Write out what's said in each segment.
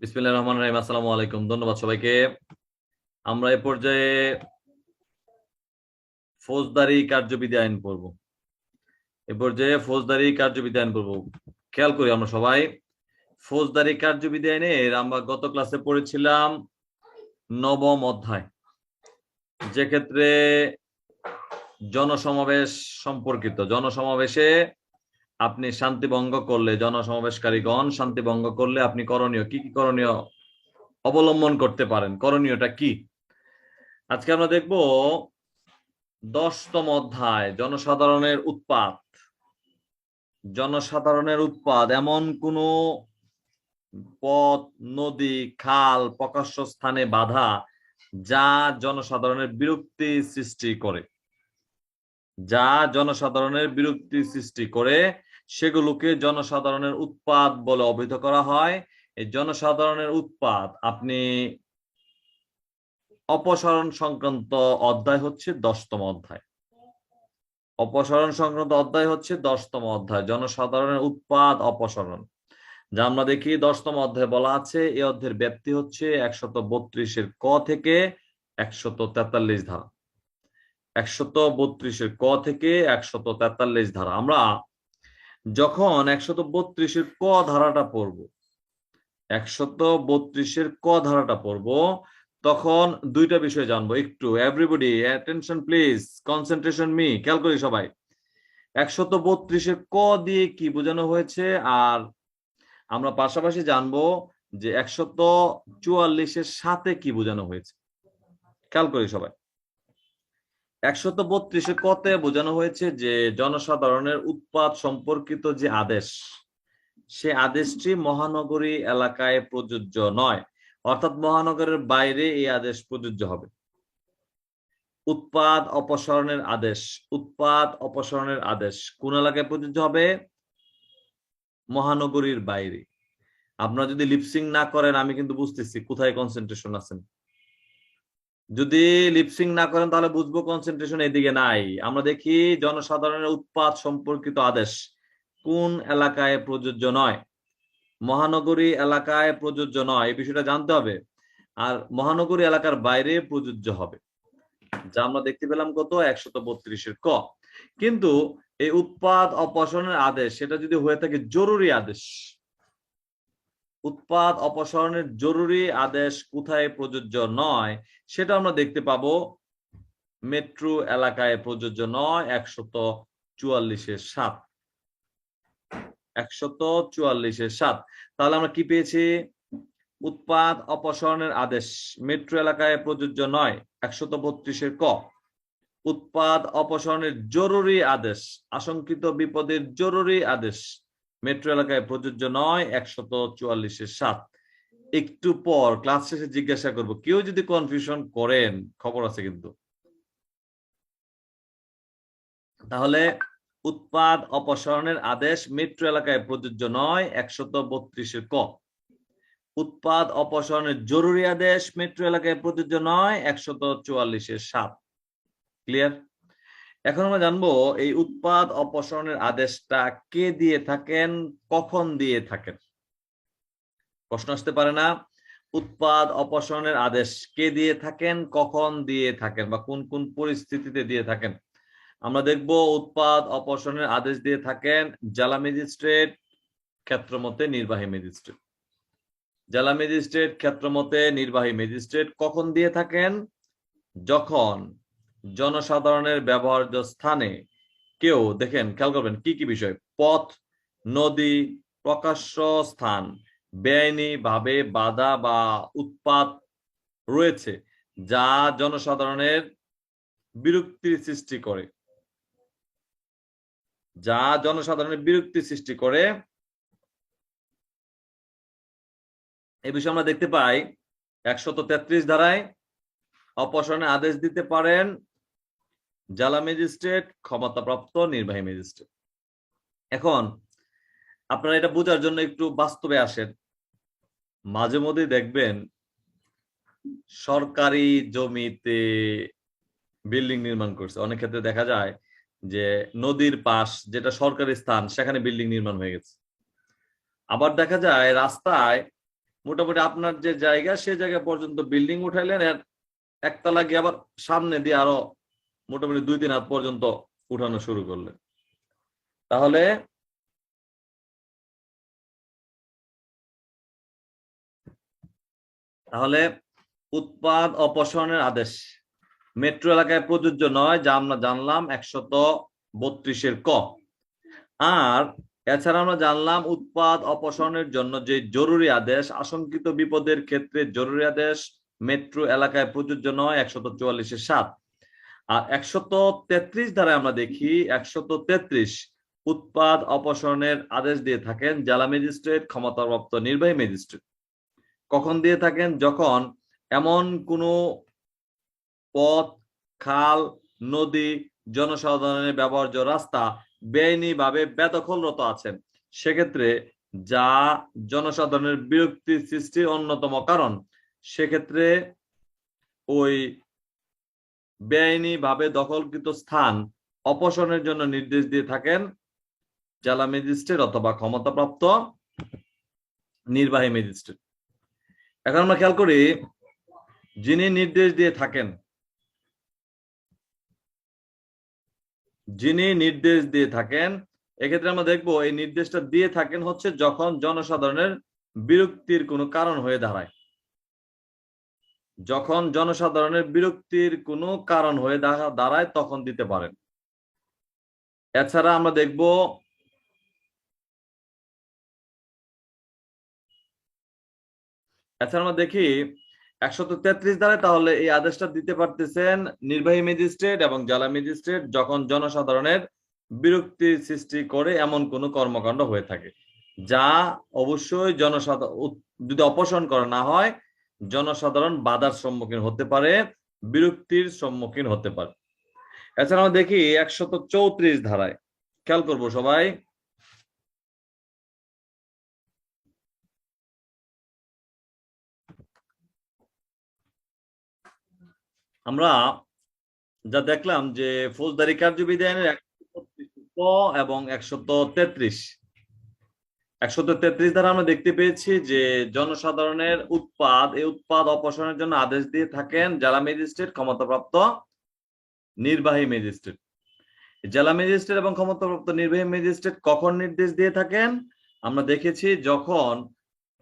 বিসমিল্লাহ রহমান রাহিম, আসসালামু আলাইকুম। ধন্যবাদ সবাইকে। আমরা এ পর্যায়ে ফৌজদারি কার্যবিধি আইন পড়ব। এ পর্যায়ে ফৌজদারি কার্যবিধি আইন পড়ব। খেয়াল করি আমরা সবাই। ফৌজদারি কার্যবিধি আইনের আমরা গত ক্লাসে পড়েছিলাম নবম অধ্যায়। যে ক্ষেত্রে জনসমাবেশ সম্পর্কিত। জনসমাবেশে আপনি শান্তি ভঙ্গ করলে জনসমাবেশকারীগণ শান্তি ভঙ্গ করলে আপনি করণীয়, কি কি করণীয় অবলম্বন করতে পারেন? করণীয়টা কি? আজকে আমরা দেখব দশতম অধ্যায়, জনসাধারণের উৎপাত। জনসাধারণের উৎপাদ এমন কোন পথ, নদী, খাল, প্রকাশ্য স্থানে বাধা যা জনসাধারণের বিরক্তি সৃষ্টি করে। যা জনসাধারণের বিরক্তি সৃষ্টি করে সেগুলোকে জনসাধারণের উৎপাদ বলে অভিহিত করা হয়। এই জনসাধারণের উৎপাদ আপনি অপসারণ সংক্রান্ত অধ্যায় হচ্ছে দশতম অধ্যায়। অপসারণ সংক্রান্ত অধ্যায় হচ্ছে দশতম অধ্যায়, জনসাধারণের উৎপাদ অপসারণ। যা আমরা দেখি, দশতম অধ্যায় বলা আছে এই অধ্যায়ের ব্যাপ্তি হচ্ছে একশত বত্রিশের ক থেকে একশত তেতাল্লিশ ধারা। একশত বত্রিশের ক থেকে একশত তেতাল্লিশ ধারা। আমরা যখন একশত বত্রিশের ক ধারাটা পড়ব, একশত বত্রিশের ক ধারাটা পড়ব, তখন দুইটা বিষয় জানব। একটু everybody attention please concentration me খেয়াল করি সবাই। একশত বত্রিশের ক দিয়ে কি বোঝানো হয়েছে? আর আমরা পাশাপাশি জানব যে একশত চুয়াল্লিশের সাথে কি বোঝানো হয়েছে। খেয়াল করি সবাই। একশত বত্রিশে কতে বোঝানো হয়েছে যে জনসাধারণের উৎপাদ সম্পর্কিত যে আদেশ, সে আদেশটি মহানগরী এলাকায় প্রযোজ্য নয়। অর্থাৎ মহানগরের বাইরে এই আদেশ প্রযোজ্য হবে। উৎপাদ অপসারণের আদেশ উৎপাদ অপসারণের আদেশ কোন এলাকায় প্রযোজ্য হবে? মহানগরীর বাইরে। আপনারা যদি লিপসিং না করেন, আমি কিন্তু বুঝতেছি কোথায় কনসেন্ট্রেশন আছেন। যদি লিপসিং না করেন, তাহলে বুঝব কনসেন্ট্রেশন এদিকে নাই। আমরা দেখি জনসাধারণের উৎপাদ সম্পর্কিত আদেশ কোন এলাকায় প্রযোজ্য নয়? মহানগরী এলাকায় প্রযোজ্য নয় এই বিষয়টা জানতে হবে। আর মহানগরী এলাকার বাইরে প্রযোজ্য হবে, যা আমরা দেখতে পেলাম কত? একশত বত্রিশের ক। কিন্তু এই উৎপাদ অপসারণের আদেশ, সেটা যদি হয়ে থাকে জরুরি আদেশ উৎপাদ অপসারণের জরুরি আদেশ কোথায় প্রযোজ্য নয়, সেটা আমরা দেখতে পাবো মেট্রো এলাকায় প্রযোজ্য নয়, একশত চুয়াল্লিশের সাত। একশত চুয়াল্লিশের সাত। তাহলে আমরা কি পেয়েছি? উৎপাদ অপসারণের আদেশ মেট্রো এলাকায় প্রযোজ্য নয়, একশত বত্রিশের ক। উৎপাদ অপসারণের জরুরি আদেশ, আশঙ্কিত বিপদের জরুরি আদেশ মেট্রো এলাকায় প্রযোজ্য নয়, একশত চুয়াল্লিশের সাত। একটু পর ক্লাস শেষে জিজ্ঞাসা করব, কেউ যদি কনফিউশন করেন, খবর আছে কিন্তু। তাহলে উৎপাদ অপসারণের আদেশ মেট্রো এলাকায় প্রযোজ্য নয়, একশত বত্রিশের ক। উৎপাদ অপসারণের জরুরি আদেশ মেট্রো এলাকায় প্রযোজ্য নয়, একশত চুয়াল্লিশের সাত। ক্লিয়ার এখন আমরা জানব এই উৎপাদ অপসারণের আদেশটা কে দিয়ে থাকেন, কখন দিয়ে থাকেন? প্রশ্ন আসতে পারে না। উৎপাদ অপসারণের আদেশ কে দিয়ে থাকেন, কখন দিয়ে থাকেন, বা কোন কোন পরিস্থিতিতে দিয়ে থাকেন? আমরা দেখব উৎপাদ অপসারণের আদেশ দিয়ে থাকেন জেলা ম্যাজিস্ট্রেট ক্ষেত্রমতে নির্বাহী ম্যাজিস্ট্রেট। জেলা ম্যাজিস্ট্রেট ক্ষেত্রমতে নির্বাহী ম্যাজিস্ট্রেট কখন দিয়ে থাকেন? যখন জনসাধারণের ব্যবহার্য স্থানে কেউ, দেখেন, খেয়াল করবেন, কি কি বিষয়? পথ, নদী, প্রকাশ্য স্থান বেআইনি ভাবে বাধা বা উৎপাত রয়েছে যা জনসাধারণের বিরক্তির সৃষ্টি করে। যা জনসাধারণের বিরক্তি সৃষ্টি করে। এই বিষয়ে আমরা দেখতে পাই, একশত ধারায় অপসারণের আদেশ দিতে পারেন জেলা ম্যাজিস্ট্রেট, ক্ষমতাপ্রাপ্ত, নির্বাহী ম্যাজিস্ট্রেট। এখন, আপনারা এটা বোঝার জন্য একটু বাস্তবে আসেন। মাঝে মধ্যে দেখবেন, সরকারি জমিতে বিল্ডিং নির্মাণ করছে। অনেক ক্ষেত্রে দেখা যায় যে, নদীর পাশ যেটা সরকারি স্থান, সেখানে বিল্ডিং নির্মাণ হয়ে গেছে। আবার দেখা যায়, রাস্তায় মোটামুটি আপনার যে জায়গা, সে জায়গা পর্যন্ত বিল্ডিং উঠাইলেন একতলা গিয়ে আবার সামনে দিয়ে আরও মোটামুটি দুই তিন হাত পর্যন্ত উঠানো শুরু করলেন। তাহলে তাহলে উৎপাদ অপসারণের আদেশ। মেট্রো এলাকায় প্রযোজ্য নয়, যা আমরা জানলাম একশত বত্রিশের ক। আর এছাড়া আমরা জানলাম উৎপাদ অপসারণের জন্য যে জরুরি আদেশ, আশঙ্কিত বিপদের ক্ষেত্রে জরুরি আদেশ মেট্রো এলাকায় প্রযোজ্য নয়, একশত চুয়াল্লিশের সাত। আর একশত তেত্রিশ ধারায় আমরা দেখি একশত তেত্রিশ উৎপাদ অপসারণের আদেশ দিয়ে থাকেন জেলা ম্যাজিস্ট্রেট, ক্ষমতাপ্রাপ্ত নির্বাহী ম্যাজিস্ট্রেট। কখন দিয়ে থাকেন? যখন এমন কোনো পথ, খাল, নদী, জনসাধারণের ব্যবহার্য রাস্তা বেআইনিভাবে বেদখলরত আছেন। সেক্ষেত্রে যা জনসাধারণের বিরক্তি সৃষ্টির অন্যতম কারণ, সেক্ষেত্রে ওই বেআইনি ভাবে দখলকৃত স্থান অপসারণের জন্য নির্দেশ দিয়ে থাকেন জেলা ম্যাজিস্ট্রেট অথবা ক্ষমতাপ্রাপ্ত নির্বাহী ম্যাজিস্ট্রেট। এখন আমরা খেয়াল করি, যিনি নির্দেশ দিয়ে থাকেন, যিনি নির্দেশ দিয়ে থাকেন, এক্ষেত্রে আমরা দেখব এই নির্দেশটা দিয়ে থাকেন হচ্ছে যখন জনসাধারণের বিরক্তির কোনো কারণ হয়ে দাঁড়ায়। যখন জনসাধারণের বিরক্তির কোনো কারণ হয়ে দাঁড়ায়, তখন দিতে পারেন। এছাড়া আমরা দেখব এছাড়া আমরা দেখি একশত তেত্রিশ দ্বারা তাহলে এই আদেশটা দিতে পারতেছেন নির্বাহী ম্যাজিস্ট্রেট এবং জেলা ম্যাজিস্ট্রেট যখন জনসাধারণের বিরক্তির সৃষ্টি করে এমন কোনো কর্মকাণ্ড হয়ে থাকে। যা অবশ্যই জনসাধারণ যদি অপসারণ করা না হয় জনসাধারণ বাধার সম্মুখীন হতে পারে, বিরক্তির সম্মুখীন হতে পারে। এছাড়া আমরা দেখি একশত চৌত্রিশ ধারায়, খেয়াল করব সবাই। আমরা যা দেখলাম যে ফৌজদারি কার্যবিধি আইনের এবং একশত তেত্রিশ। একশত তেত্রিশ দ্বারা আমরা দেখতে পেয়েছি যে জনসাধারণের উৎপাদ, এই উৎপাদ অপসারণের জন্য আদেশ দিয়ে থাকেন জেলা ম্যাজিস্ট্রেট, ক্ষমতাপ্রাপ্ত নির্বাহী ম্যাজিস্ট্রেট। জেলা ম্যাজিস্ট্রেট এবং ক্ষমতাপ্রাপ্ত নির্বাহী ম্যাজিস্ট্রেট কখন নির্দেশ দিয়ে থাকেন? আমরা দেখেছি যখন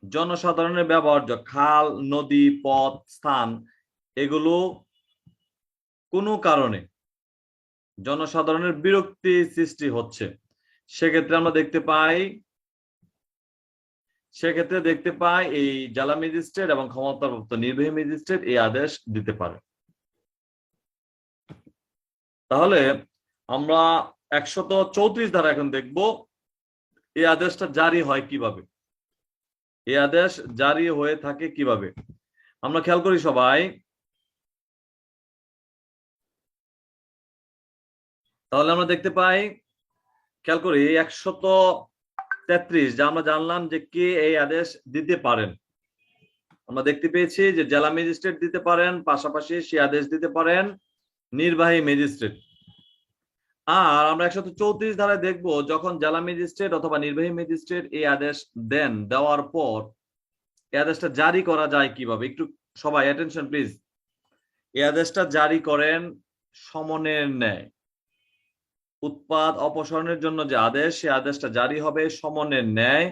জনসাধারণের ব্যবহার্য খাল, নদী, পথ, স্থান, এগুলো কোনো কারণে জনসাধারণের বিরক্তি সৃষ্টি হচ্ছে। সেক্ষেত্রে আমরা দেখতে পাই সেক্ষেত্রে দেখতে পাই এই জেলা ম্যাজিস্ট্রেট এবং ক্ষমতাপ্রাপ্ত নির্বাহী ম্যাজিস্ট্রেট এই আদেশ দিতে পারে। তাহলে আমরা একশত চৌত্রিশ ধারা এখন দেখব, এই আদেশটা জারি হয় কীভাবে? এই আদেশ জারি হয়ে থাকে কীভাবে? আমরা খেয়াল করি সবাই। তাহলে আমরা দেখতে পাই, খেয়াল করি, একশত তেত্রিশ, যা আমরা জানলাম যে কে এই আদেশ দিতে পারেন। আমরা দেখতে পেয়েছি যে জেলা ম্যাজিস্ট্রেট দিতে পারেন, পাশাপাশি সে আদেশ দিতে পারেন নির্বাহী ম্যাজিস্ট্রেট। আর আমরা একশত চৌত্রিশ ধারায় দেখব, যখন জেলা ম্যাজিস্ট্রেট অথবা নির্বাহী ম্যাজিস্ট্রেট এই আদেশ দেন, দেওয়ার পর এই আদেশটা জারি করা যায় কীভাবে? একটু সবাই অ্যাটেনশন প্লিজ এই আদেশটা জারি করেন সমনের ন্যায়। উৎপাদ অপসারণের জন্য যে আদেশ, সে আদেশটা জারি হবে সমনের ন্যায়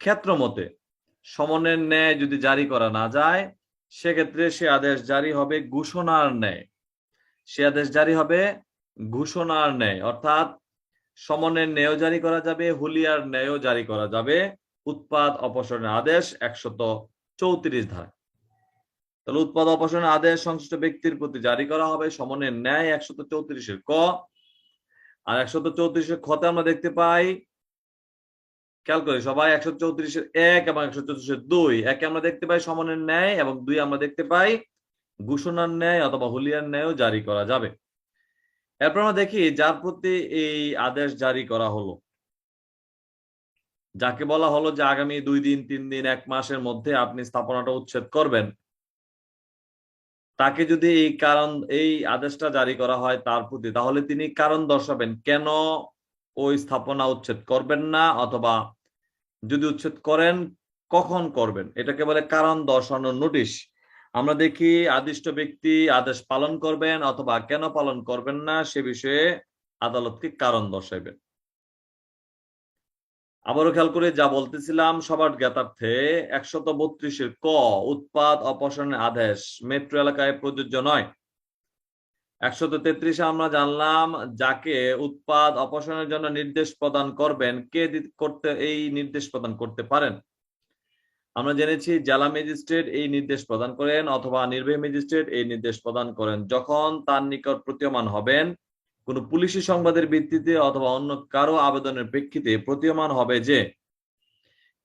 ক্ষেত্র মতে সমনের ন্যায় যদি জারি করা না যায়, সেক্ষেত্রে সে আদেশ জারি হবে ঘোষণার ন্যায়। সে আদেশ জারি হবে ঘোষণার ন্যায়। অর্থাৎ সমনের ন্যায় জারি করা যাবে, হুলিয়ার ন্যায়ও জারি করা যাবে। উৎপাদ অপসারণের আদেশ একশত চৌত্রিশ ধারা তাহলে উৎপাদ অপসারণের আদেশ সংশ্লিষ্ট ব্যক্তির প্রতি জারি করা হবে সমনের ন্যায় একশত চৌত্রিশের ক। আর একশত চৌত্রিশের খতে আমরা দেখতে পাই, খেয়াল করি সবাই একশো চৌত্রিশের এক এবং একশো চৌত্রিশের দুই। একে আমরা দেখতে পাই সমনের ন্যায় এবং দুই আমরা দেখতে পাই ঘোষণার ন্যায় অথবা হুলিয়ার ন্যায়ও জারি করা যাবে। এরপর আমরা দেখি যার প্রতি এই আদেশ জারি করা হলো। যাকে বলা হলো যে আগামী দুই দিন, তিন দিন, এক মাসের মধ্যে আপনি স্থাপনাটা উচ্ছেদ করবেন। তাকে যদি এই কারণ, এই আদেশটা জারি করা হয় তার প্রতি, তাহলে তিনি কারণ দর্শাবেন। কেন ওই স্থাপনা উচ্ছেদ করবেন না অথবা যদি উচ্ছেদ করেন, কখন করবেন? এটাকে বলে কারণ দর্শানোর নোটিশ। আমরা দেখি আদিষ্ট ব্যক্তি আদেশ পালন করবেন অথবা কেন পালন করবেন না সে বিষয়ে আদালতকে কারণ দর্শাইবেন। আবারও খেয়াল করে যা বলতেছিলাম, সবার জ্ঞাতার্থে একশত বত্রিশের ক উৎপাদ অপসারণের আদেশ, মেট্রো এলাকায় প্রযোজ্য নয়। একশত তেত্রিশে আমরা জানলাম যাকে উৎপাদ অপসারণের জন্য নির্দেশ প্রদান করবেন, কে করতে, এই নির্দেশ প্রদান করতে পারেন। আমরা জেনেছি জেলা ম্যাজিস্ট্রেট এই নির্দেশ প্রদান করেন অথবা নির্বাহী ম্যাজিস্ট্রেট এই নির্দেশ প্রদান করেন। যখন তার নিকট প্রতীয়মান হবেন কোনো পুলিশি সংবাদের ভিত্তিতে অথবা অন্য কারও আবেদনের প্রেক্ষিতে প্রতীয়মান হবে যে,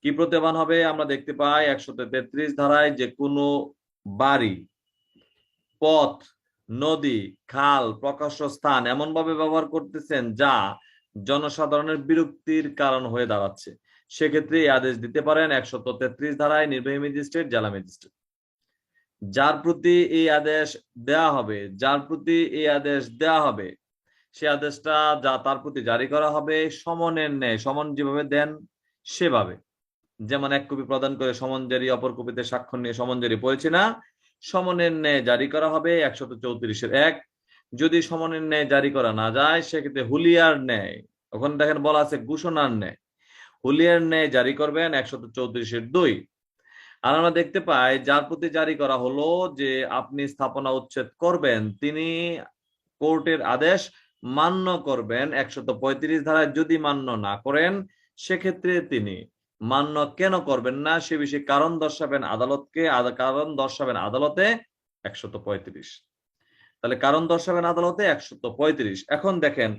কি প্রতীয়মান হবে? আমরা দেখতে পাই একশত তেত্রিশ ধারায় যে কোনো বাড়ি, পথ, নদী, খাল, প্রকাশ্য স্থান এমন ভাবে ব্যবহার করতেছেন যা জনসাধারণের বিরক্তির কারণ হয়ে দাঁড়াচ্ছে। সেক্ষেত্রে এই আদেশ দিতে পারেন একশত তেত্রিশ ধারায় নির্বাহী ম্যাজিস্ট্রেট, জেলা ম্যাজিস্ট্রেট। যার প্রতি এই আদেশ দেয়া হবে, যার প্রতি এই আদেশ দেয়া হবে সে আদেশটা যা তার প্রতি জারি করা হবে, সমনের ন্যায়, সমন যেভাবে দেন সেভাবে। যেমন এক কপি প্রদান করে সমন জারি, অপর কপিতে স্বাক্ষর নিয়ে সমন জারি পড়েছি না, সমনের ন্যায় জারি করা হবে একশত চৌত্রিশের এক। যদি সমনের ন্যায় জারি করা না যায়, সেক্ষেত্রে হুলিয়ার ন্যায়, ওখানে দেখেন বলা আছে ঘোষণার ন্যায়, হুলিয়ার ন্যায় জারি করবেন একশত চৌত্রিশের দুই। আর আমরা দেখতে পাই, যার প্রতি জারি করা হলো যে আপনি স্থাপনা উচ্ছেদ করবেন, তিনি কোর্টের আদেশ মান্য করবেন, একশত পঁয়ত্রিশ ধারায় যদি মান্য না করেন, সেক্ষেত্রে তিনি মান্য কেন করবেন না? সে বিষয়ে কারণ দর্শাবেন আদালতকে কারণ দর্শাবেন আদালতে একশত পঁয়ত্রিশ। তাহলে কারণ দর্শাবেন আদালতে একশত পঁয়ত্রিশ। এখন দেখেন,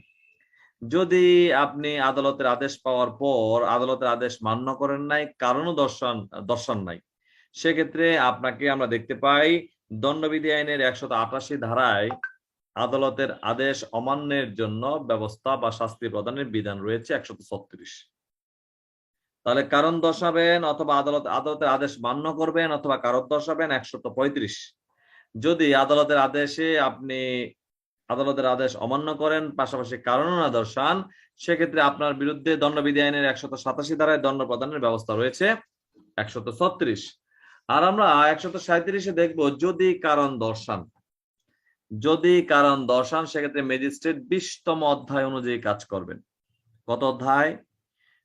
যদি আপনি আদালতের আদেশ পাওয়ার পর আদালতের আদেশ মান্য করেন নাই, কারণও দর্শন দর্শন নাই, সেক্ষেত্রে আপনাকে আমরা দেখতে পাই, দণ্ডবিধি আইনের একশত আটাশি ধারায় আদালতের আদেশ অমান্যের জন্য ব্যবস্থা বা শাস্তি প্রদানের বিধান রয়েছে একশত ছত্রিশ। তাহলে কারণ দর্শাবেন অথবা আদালত আদালতের আদেশ মান্য করবেন অথবা কারণ দর্শাবেন একশত পঁয়ত্রিশ। যদি আদালতের আদেশে আপনি আদালতের আদেশ অমান্য করেন, পাশাপাশি কারণও না দর্শান, সেক্ষেত্রে আপনার বিরুদ্ধে দণ্ডবিধি আইনের একশত সাতাশি ধারায় দণ্ড প্রদানের ব্যবস্থা রয়েছে একশত ছত্রিশ। আর আমরা একশত সাঁত্রিশে দেখব যদি কারণ দর্শান। যদি কারণ দর্শান, সেক্ষেত্রে ম্যাজিস্ট্রেট বিশতম অধ্যায় অনুযায়ী কাজ করবেন। কত অধ্যায়?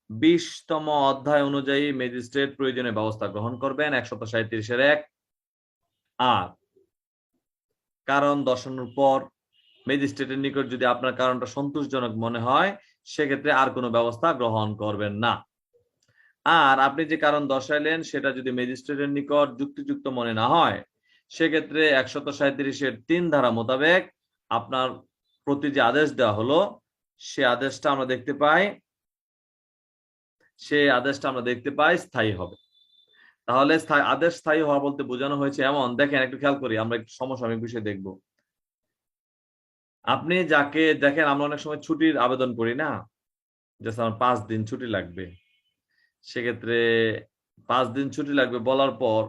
বিশতম অধ্যায় অনুযায়ী ম্যাজিস্ট্রেট প্রয়োজনীয় ব্যবস্থা গ্রহণ করবেন, একশত সাঁত্রিশের এক। আর কারণ দর্শানোর পর ম্যাজিস্ট্রেটের নিকট যদি আপনার কারণটা সন্তোষজনক মনে হয়, সেক্ষেত্রে আর কোনো ব্যবস্থা গ্রহণ করবেন না। আর আপনি যে কারণ দর্শাইলেন, সেটা যদি ম্যাজিস্ট্রেটের নিকট যুক্তিযুক্ত মনে না হয় সেক্ষেত্রে একশত সাঁত্রিশের তিন ধারা মোতাবেক আপনার প্রতি যে আদেশ দেওয়া হলো, সে আদেশটা আমরা দেখতে পাই, সে আদেশটা আমরা দেখতে পাই স্থায়ী হবে। তাহলে আদেশ স্থায়ী হওয়া বলতে বোঝানো হয়েছে এমন, দেখেন একটু খেয়াল করি, আমরা একটু সমসাময়িক বিষয় দেখব। আপনি যাকে, দেখেন আমরা অনেক সময় ছুটির আবেদন করি না যে আমার পাঁচ দিন ছুটি লাগবে। সেক্ষেত্রে পাঁচ দিন ছুটি লাগবে বলার পর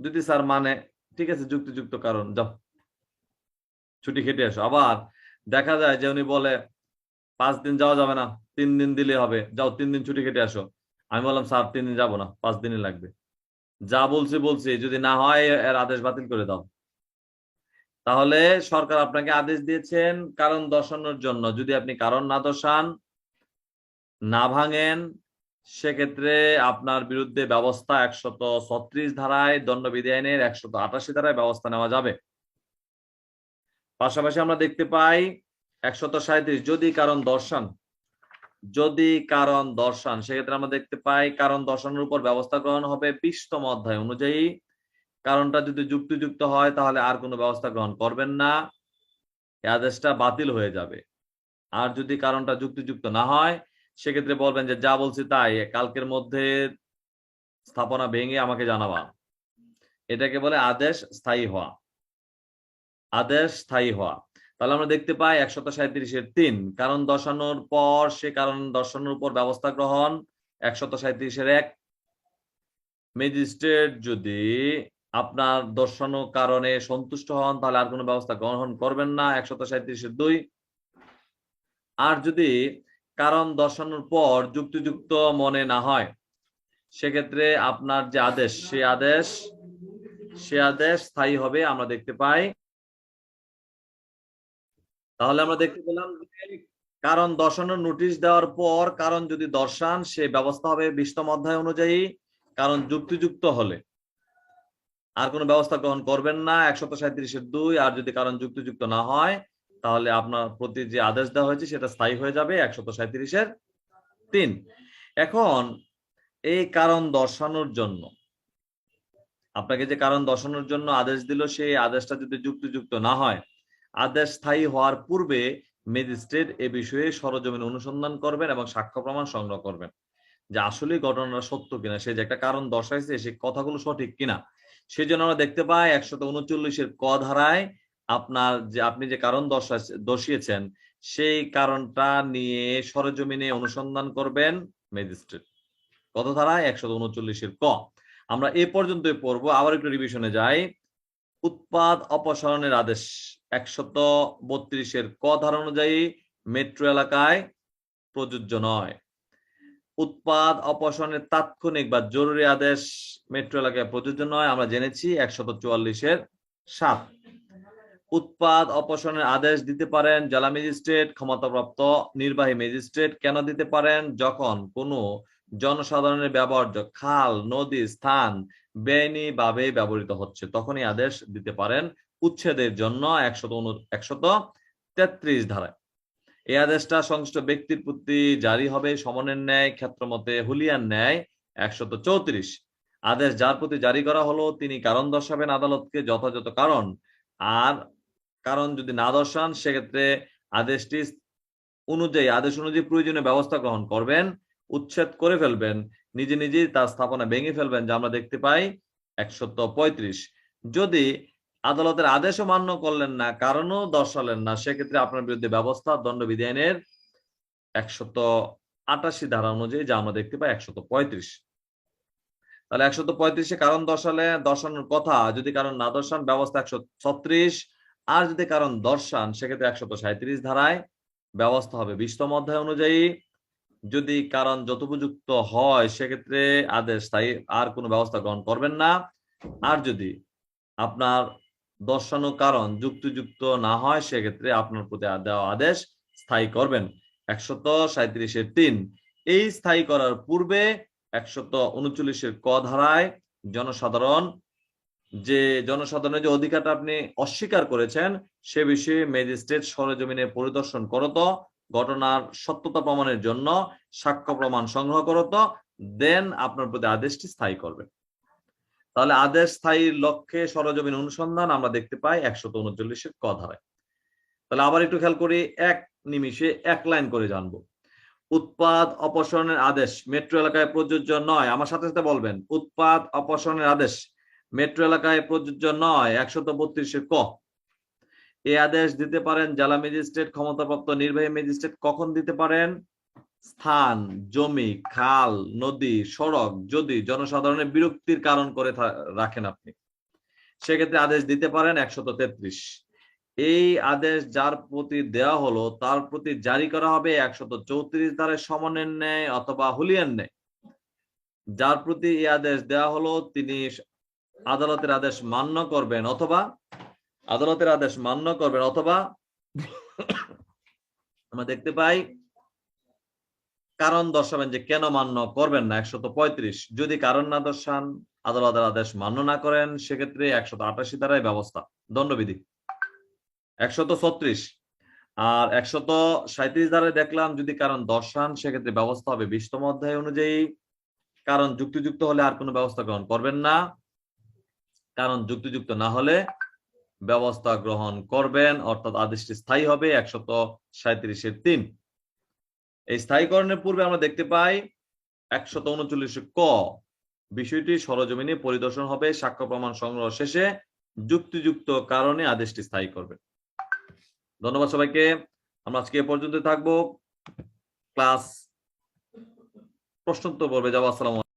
যদি স্যার মানে ঠিক আছে, যুক্তিযুক্ত কারণ, যাও। ছুটি খেটে আসো আবার দেখা যায় যে উনি বলে, পাঁচ দিন যাওয়া যাবে না, তিন দিন দিলে হবে। যাও, তিন দিন ছুটি কেটে আসো। আমি বললাম, স্যার, তিন দিন যাব না, পাঁচ দিনই লাগবে। যা বলছি বলছি। যদি না হয়, এর আদেশ বাতিল করে দাও। তাহলে সরকার আপনাকে আদেশ দিয়েছেন কারণ দর্শানোর জন্য। যদি আপনি কারণ না দর্শান, না ভাঙেন সেক্ষেত্রে আপনার বিরুদ্ধে ব্যবস্থা একশত ছত্রিশ ধারায়, দণ্ডবিধি আইনের একশত আটাশি ধারায় ব্যবস্থা নেওয়া যাবে। পাশাপাশি আমরা দেখতে পাই একশত সাঁত্রিশ যদি কারণ দর্শন, যদি কারণ দর্শন, সেক্ষেত্রে আমরা দেখতে পাই কারণ দর্শনের উপর ব্যবস্থা গ্রহণ হবে বিশতম অধ্যায় অনুযায়ী। কারণটা যদি যুক্তিযুক্ত হয়, তাহলে আর কোনো ব্যবস্থা গ্রহণ করবেন না। আদেশটা বাতিল হয়ে যাবে। আর যদি কারণটা যুক্তিযুক্ত না হয় সেক্ষেত্রে বলবেন যে, যা বলছি তাই, কালকের মধ্যে স্থাপনা ভেঙে আমাকে জানাবা। এটাকে বলে আদেশ স্থায়ী হওয়া। আদেশ স্থায়ী হওয়া। তাহলে আমরা দেখতে পাই একশত সাঁত্রিশের তিন। কারণ দর্শানোর পর সে কারণ দর্শানোর উপর ব্যবস্থা গ্রহণ একশত সাঁত্রিশের এক। ম্যাজিস্ট্রেট যদি আপনার দর্শানো কারণে সন্তুষ্ট হন, তাহলে আর কোনো ব্যবস্থা গ্রহণ করবেন না একশত সাঁত্রিশের দুই। আর যদি কারণ দর্শানোর পর যুক্তিযুক্ত মনে না হয়। সেক্ষেত্রে আপনার যে আদেশ, সে আদেশ সে আদেশ স্থায়ী হবে, আমরা দেখতে পাই। তাহলে আমরা দেখতে পেলাম কারণ দর্শানোর নোটিশ দেওয়ার পর কারণ যদি দর্শান, সে ব্যবস্থা হবে বিশতম অধ্যায় অনুযায়ী, কারণ যুক্তিযুক্ত হলে। আর কোনো ব্যবস্থা গ্রহণ করবেন না, একশত সাঁত্রিশের দুই, আর যদি কারণ যুক্তিযুক্ত না হয় তাহলে আপনার প্রতি যে আদেশ দেওয়া হয়েছে সেটা স্থায়ী হয়ে যাবে একশত সাঁত্রিশের তিন। এখন এই কারণ দর্শানোর জন্য, আপনাকে যে কারণ দর্শানোর জন্য আদেশ দিল, সেই আদেশটা যদি যুক্তিযুক্ত না হয়, আদেশ স্থায়ী হওয়ার পূর্বে ম্যাজিস্ট্রেট এ বিষয়ে সরজমিন অনুসন্ধান করবেন এবং সাক্ষ্য প্রমাণ সংগ্রহ করবেন যে আসলে ঘটনাটা সত্য কিনা, সে যে একটা কারণ দর্শাইছে সেই কথাগুলো সঠিক কিনা। সেই জন্য আমরা দেখতে পাই একশত উনচল্লিশের ক ধারায় আপনার যে, আপনি যে কারণ দর্শা, দর্শিয়েছেন, সেই কারণটা নিয়ে সরজমিনে অনুসন্ধান করবেন ম্যাজিস্ট্রেট। কত ধারায় একশত উনচল্লিশের ক। আমরা এ পর্যন্তই পড়ব। আবার একটু রিভিশনে যাই। উৎপাদ অপসারণের আদেশ একশত বত্রিশের ক ধারা অনুযায়ী মেট্রো এলাকায় প্রযোজ্য নয়। উৎপাদ অপসারণের তাৎক্ষণিক বা জরুরি আদেশ মেট্রো এলাকায় প্রযোজ্য নয়। আমরা জেনেছি একশত চুয়াল্লিশের সাত। উৎপাদ অপসারণের আদেশ দিতে পারেন জেলা ম্যাজিস্ট্রেট, ক্ষমতাপ্রাপ্ত নির্বাহী ম্যাজিস্ট্রেট কেন দিতে পারেন? যখন কোনো জনসাধারণের ব্যবহার্য খাল, নদী, স্থান বেআইনি ভাবে ব্যবহৃত হচ্ছে, তখনই আদেশ দিতে পারেন উচ্ছেদের জন্য একশত একশত তেত্রিশ ধারায়। এই আদেশটা সংশ্লিষ্ট ব্যক্তির প্রতি জারি হবে সমনের ন্যায়, ক্ষেত্রমতে হুলিয়ান ন্যায় একশত চৌত্রিশ। আদেশ যার প্রতি জারি করা হলো, তিনি কারণ দর্শাবেন আদালতকে যথাযথ কারণ। আর কারণ যদি না দর্শান, সেক্ষেত্রে আদেশটি অনুযায়ী, আদেশ অনুযায়ী প্রয়োজনীয় ব্যবস্থা গ্রহণ করবেন, উচ্ছেদ করে ফেলবেন, নিজে নিজেই তার স্থাপনা ভেঙে ফেলবেন, যা আমরা দেখতে পাই একশত পঁয়ত্রিশ। যদি আদালতের আদেশও মান্য করলেন না, কারণও দর্শালেন না, সেক্ষেত্রে আপনার বিরুদ্ধে ব্যবস্থা দণ্ডবিধি আইনের একশত আটাশি ধারা অনুযায়ী যা আমরা দেখতে পাই একশত পঁয়ত্রিশ। তাহলে একশত পঁয়ত্রিশে কারণ দর্শালে, দর্শানোর কথা, যদি কারণ না দর্শান, ব্যবস্থা একশো ছত্রিশ। আর যদি কারণ দর্শান সেক্ষেত্রে একশত সাঁত্রিশ ধারায় ব্যবস্থা হবে। বিশতম অধ্যায় অনুযায়ী যদি কারণ যথোপযুক্ত হয়, সেক্ষেত্রে আদেশ তাই আর কোনো ব্যবস্থা গ্রহণ করবেন না। আর যদি আপনার দর্শানো কারণ যুক্তিযুক্ত না হয়, সেক্ষেত্রে আপনার প্রতি দেওয়া আদেশ স্থায়ী করবেন। একশত সাঁত্রিশের তিন, এই স্থায়ী করার পূর্বে একশত উনচল্লিশের ক ধারায় জনসাধারণ যে জনসাধারণের যে অধিকারটা আপনি অস্বীকার করেছেন, সে বিষয়ে ম্যাজিস্ট্রেট সরেজমিনে পরিদর্শন করত, ঘটনার সত্যতা প্রমাণের জন্য সাক্ষ্য প্রমাণ সংগ্রহ করত, দেন আপনার প্রতি আদেশটি স্থায়ী করবেন তাহলে আদেশ স্থায়ীর লক্ষ্যে সরজমিন অনুসন্ধান আমরা দেখতে পাই একশত উনচল্লিশের ক ধারায়। তাহলে আবার একটু খেয়াল করি, এক নিমিষে এক লাইন করে জানব। উৎপাদ অপসারণের আদেশ, মেট্রো এলাকায় প্রযোজ্য নয়। আমার সাথে সাথে বলবেন, উৎপাদ অপসারণের আদেশ মেট্রো এলাকায় প্রযোজ্য নয়, একশত বত্রিশে ক। এ আদেশ দিতে পারেন জেলা ম্যাজিস্ট্রেট, ক্ষমতাপ্রাপ্ত নির্বাহী ম্যাজিস্ট্রেট কখন দিতে পারেন? স্থান, জমি, খাল, নদী, সড়ক, যদি জনসাধারণের বিরক্তির কারণ করে রাখেন আপনি। সেক্ষেত্রে আদেশ দিতে পারেন একশত তেত্রিশ। এই আদেশ যার প্রতি দেওয়া হলো, তার প্রতি জারি করা হবে একশত চৌত্রিশ ধারে সমনের ন্যায় অথবা হুলিয়ান ন্যায় যার প্রতি এই আদেশ দেওয়া হলো, তিনি আদালতের আদেশ মান্য করবেন অথবা আদালতের আদেশ মান্য করবেন অথবা আমরা দেখতে পাই, কারণ দর্শাবেন যে কেন মান্য করবেন না, একশত পঁয়ত্রিশ। যদি কারণ না দর্শান, আদালতের আদেশ মান্য না করেন, সেক্ষেত্রে একশত আটাশি দ্বারাই ব্যবস্থা। দণ্ডবিধি। একশত ছত্রিশ। আর একশত সাঁত্রিশ দ্বারায় দেখলাম, যদি কারণ দর্শান, সেক্ষেত্রে ব্যবস্থা হবে বিশতম অধ্যায় অনুযায়ী। কারণ যুক্তিযুক্ত হলে আর কোনো ব্যবস্থা গ্রহণ করবেন না। কারণ যুক্তিযুক্ত না হলে ব্যবস্থা গ্রহণ করবেন, অর্থাৎ আদেশটি স্থায়ী হবে একশত সাঁত্রিশের তিন। এই স্থায়ীকরণের পূর্বে আমরা দেখতে পাই একশত উনচল্লিশ ক। বিষয়টি সরজমিনে পরিদর্শন হবে, সাক্ষ্য প্রমাণ সংগ্রহ শেষে যুক্তিযুক্ত কারণে আদেশটি স্থায়ী করবে। ধন্যবাদ সবাইকে। আমরা আজকে এ পর্যন্ত থাকব। ক্লাস প্রশ্নোত্তর পর্বে যাব। আসসালাম